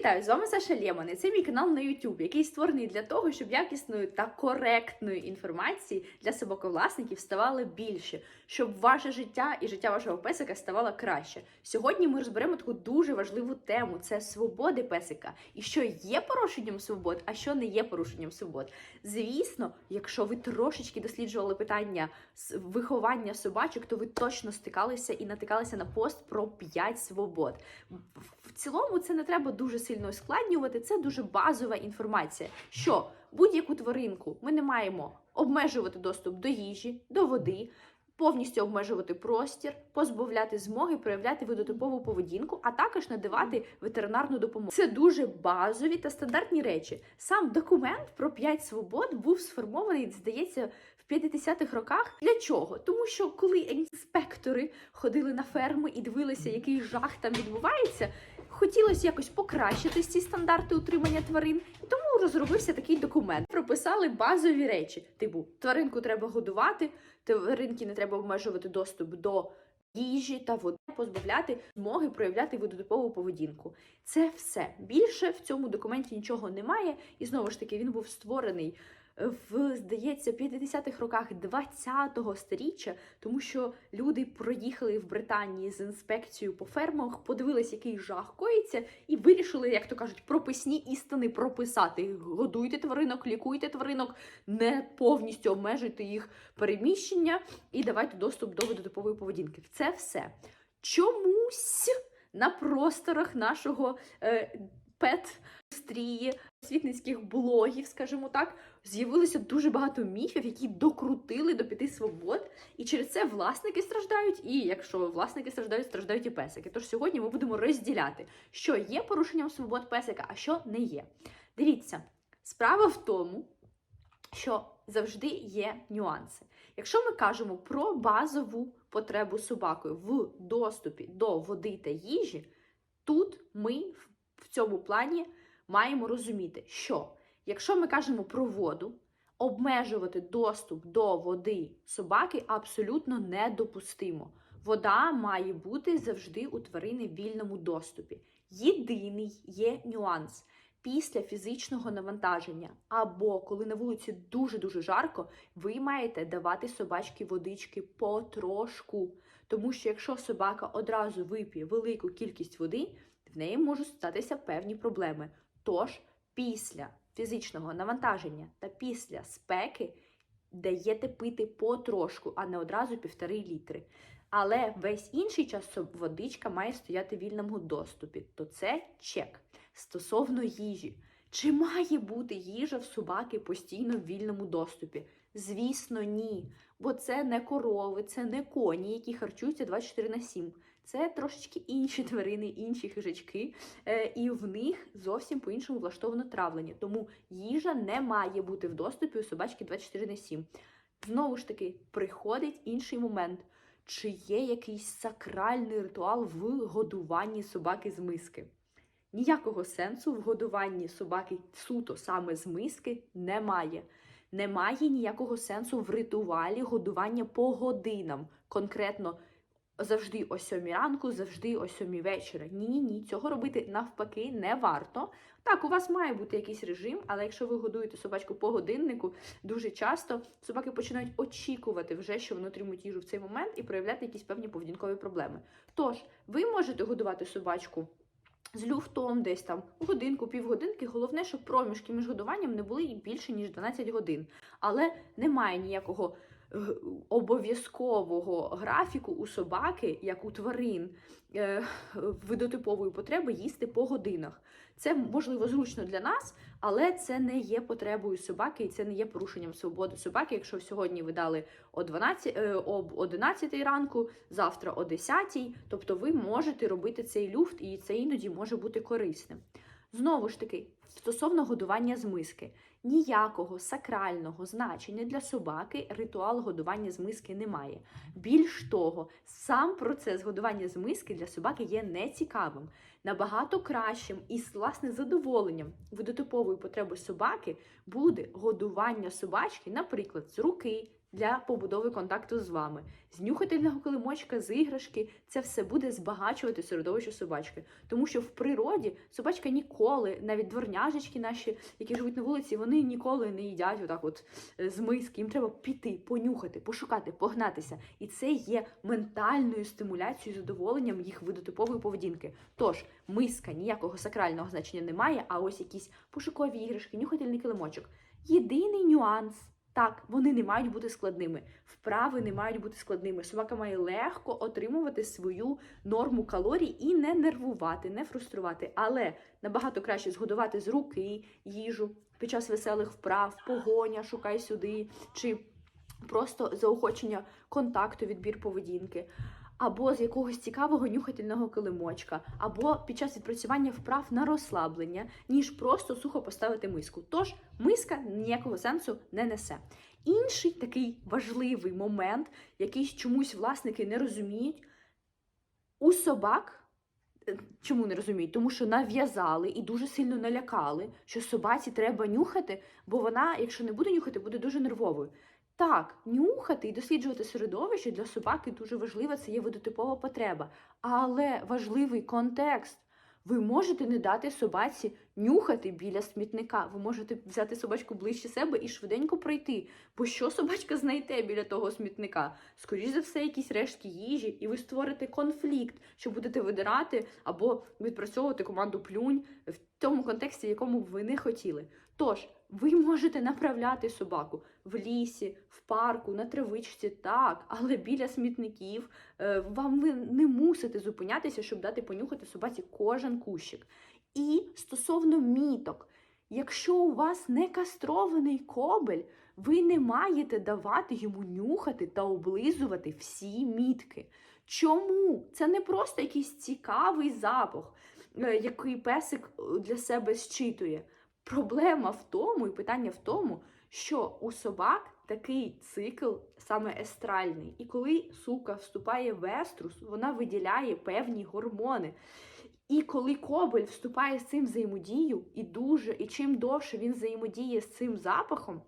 Вітаю, з вами Саша Лєман, і це мій канал на YouTube, який створений для того, щоб якісної та коректної інформації для собаковласників ставало більше, щоб ваше життя і життя вашого песика ставало краще. Сьогодні ми розберемо таку дуже важливу тему: це свободи песика, і що є порушенням свобод, а що не є порушенням свобод. Звісно, якщо ви трошечки досліджували питання виховання собачок, то ви точно стикалися і натикалися на пост про 5 свобод. В цілому це не треба дуже сильно ускладнювати. Це дуже базова інформація. Що будь-яку тваринку ми не маємо обмежувати доступ до їжі, до води. Повністю обмежувати простір, позбавляти змоги проявляти видотипову поведінку, а також надавати ветеринарну допомогу. Це дуже базові та стандартні речі. Сам документ про 5 свобод був сформований, здається, в 50-х роках. Для чого? Тому що коли інспектори ходили на ферми і дивилися, який жах там відбувається, хотілося якось покращити ці стандарти утримання тварин, і тому розробився такий документ. Прописали базові речі: типу, тваринку треба годувати, тваринки не треба обмежувати доступ до їжі та води, позбавляти змоги проявляти видотипову поведінку. Це все більше в цьому документі нічого немає, і знову ж таки він був створений. В, здається, 50-х роках 20-го сторіччя, тому що люди проїхали в Британії з інспекцією по фермах, подивились, який жах коїться, і вирішили, як то кажуть, прописні істини прописати. Годуйте тваринок, лікуйте тваринок, не повністю обмежуйте їх переміщення і давайте доступ до водотипової поведінки. Це все. Чомусь на просторах нашого е, пет-індустрії, світницьких блогів, скажімо так, з'явилося дуже багато міфів, які докрутили до п'яти свобод, і через це власники страждають. І якщо власники страждають, страждають і песики. Тож сьогодні ми будемо розділяти, що є порушенням свобод песика, а що не є. Дивіться, справа в тому, що завжди є нюанси. Якщо ми кажемо про базову потребу собаки в доступі до води та їжі, тут ми в цьому плані маємо розуміти, що якщо ми кажемо про воду, обмежувати доступ до води собаки абсолютно недопустимо. Вода має бути завжди у тварини в вільному доступі. Єдиний є нюанс. Після фізичного навантаження, або коли на вулиці дуже-дуже жарко, ви маєте давати собачці водички потрошку. Тому що якщо собака одразу вип'є велику кількість води, в неї можуть статися певні проблеми. Тож після фізичного навантаження та після спеки даєте пити потрошку, а не одразу півтори літри. Але весь інший час водичка має стояти в вільному доступі. То це чек. Стосовно їжі. Чи має бути їжа в собаки постійно в вільному доступі? Звісно, ні. Бо це не корови, це не коні, які харчуються 24 на 7. Це трошечки інші тварини, інші хижачки, е, і в них зовсім по-іншому влаштовано травлення. Тому їжа не має бути в доступі у собачки 24 на 7. Знову ж таки, приходить інший момент. Чи є якийсь сакральний ритуал в годуванні собаки з миски? Ніякого сенсу в годуванні собаки суто саме з миски немає. Немає ніякого сенсу в ритуалі годування по годинам. Конкретно завжди о сьомій ранку, завжди о сьомій вечора. Ні-ні ні, цього робити навпаки не варто. Так, у вас має бути якийсь режим, але якщо ви годуєте собачку по годиннику, дуже часто собаки починають очікувати вже, що вони отримують їжу в цей момент і проявляти якісь певні поведінкові проблеми. Тож, ви можете годувати собачку. З люфтом десь там годинку, півгодинки. Головне, щоб проміжки між годуванням не були більше, ніж 12 годин. Але немає ніякого обов'язкового графіку у собаки, як у тварин е, видотипової потреби їсти по годинах. Це можливо зручно для нас, але це не є потребою собаки і це не є порушенням свободи собаки. Якщо сьогодні ви дали о 12, е, об 11 ранку, завтра о 10, тобто ви можете робити цей люфт, і це іноді може бути корисним. Знову ж таки, стосовно годування з миски, ніякого сакрального значення для собаки ритуал годування з миски немає. Більш того, сам процес годування з миски для собаки є нецікавим. Набагато кращим і з власне задоволенням видотипової потреби собаки буде годування собачки, наприклад, з руки, для побудови контакту з вами. З нюхательного килимочка, з іграшки це все буде збагачувати середовище собачки. Тому що в природі собачка ніколи, навіть дворняжечки наші, які живуть на вулиці, вони ніколи не їдять отак, от е, з миски. Їм треба піти, понюхати, пошукати, погнатися. І це є ментальною стимуляцією, задоволенням їх видотипової поведінки. Тож миска ніякого сакрального значення не має, а ось якісь пошукові іграшки, нюхательний килимочок. Єдиний нюанс. Так, вони не мають бути складними. Вправи не мають бути складними. Собака має легко отримувати свою норму калорій і не нервувати, не фруструвати. Але набагато краще згодувати з руки їжу під час веселих вправ, погоня, шукай сюди, чи просто заохочення контакту, відбір поведінки. Або з якогось цікавого нюхательного килимочка, або під час відпрацювання вправ на розслаблення, ніж просто сухо поставити миску. Тож миска ніякого сенсу не несе. Інший такий важливий момент, який чомусь власники не розуміють, у собак. е, Чому не розуміють? Тому що нав'язали і дуже сильно налякали, що собаці треба нюхати, бо вона, якщо не буде нюхати, буде дуже нервовою. Так, нюхати і досліджувати середовище для собаки дуже важливо, це є видотипова потреба. Але важливий контекст. Ви можете не дати собаці нюхати біля смітника. Ви можете взяти собачку ближче себе і швиденько пройти. Бо що собачка знайде біля того смітника? Скоріше за все, якісь рештки їжі, і ви створите конфлікт, що будете видирати або відпрацьовувати команду плюнь в тому контексті, в якому ви не хотіли. Тож, ви можете направляти собаку в лісі, в парку, на травичці, так, але біля смітників е, вам ви не мусите зупинятися, щоб дати понюхати собаці кожен кущик. І стосовно міток, якщо у вас не кастрований кобель, ви не маєте давати йому нюхати та облизувати всі мітки. Чому? Це не просто якийсь цікавий запах, е, який песик е, для себе щитує. Проблема в тому, і питання в тому, що у собак такий цикл саме естральний. І коли сука вступає в еструс, вона виділяє певні гормони. І коли кобель вступає з цим взаємодію, і дуже, і чим довше він взаємодіє з цим запахом,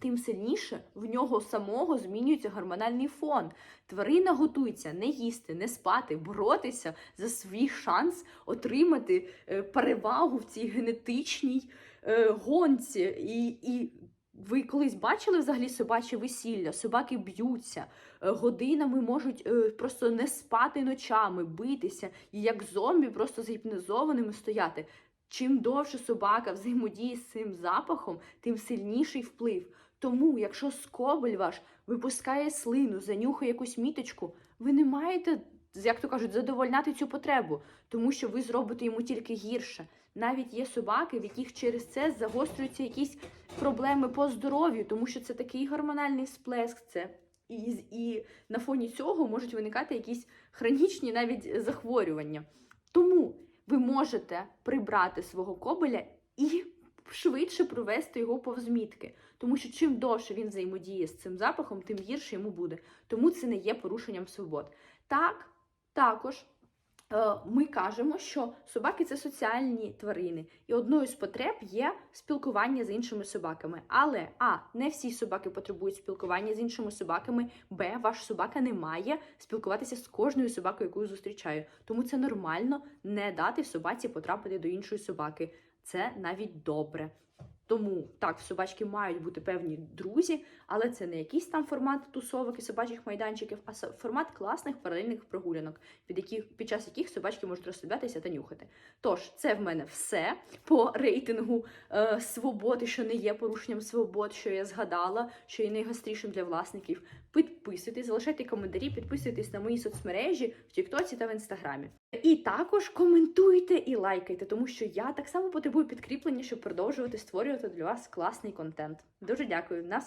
тим сильніше в нього самого змінюється гормональний фон. Тварина готується не їсти, не спати, боротися за свій шанс отримати е, перевагу в цій генетичній е, гонці. І, і ви колись бачили взагалі собаче весілля? Собаки б'ються, е, годинами можуть просто не спати ночами, битися, і як зомбі просто загіпнозованими стояти. Чим довше собака взаємодіє з цим запахом, тим сильніший вплив. Тому, якщо скобель ваш випускає слину, занюхає якусь міточку, ви не маєте, як то кажуть, задовольняти цю потребу, тому що ви зробите йому тільки гірше. Навіть є собаки, в яких через це загострюються якісь проблеми по здоров'ю, тому що це такий гормональний сплеск. Це і, і на фоні цього можуть виникати якісь хронічні навіть захворювання. Тому ви можете прибрати свого кобеля і швидше провести його повз мітки. Тому що чим довше він взаємодіє з цим запахом, тим гірше йому буде. Тому це не є порушенням свобод. Так, також е, ми кажемо, що собаки це соціальні тварини, і одною з потреб є спілкування з іншими собаками. Але а не всі собаки потребують спілкування з іншими собаками. Б, ваш собака не має спілкуватися з кожною собакою, яку зустрічає. Тому це нормально не дати собаці потрапити до іншої собаки. Це навіть добре. Тому так, в собачки мають бути певні друзі, але це не якийсь там формат тусовок і собачих майданчиків, а формат класних паралельних прогулянок, під, яких, під час яких собачки можуть розслаблятися та нюхати. Тож, це в мене все по рейтингу е, свободи, що не є порушенням свобод, що я згадала, що є найгострішим для власників. Підписуйтесь, залишайте коментарі, підписуйтесь на мої соцмережі в Тіктоці та в Інстаграмі. І також коментуйте і лайкайте, тому що я так само потребую підкріплення, щоб продовжувати створювати для вас класний контент. Дуже дякую. На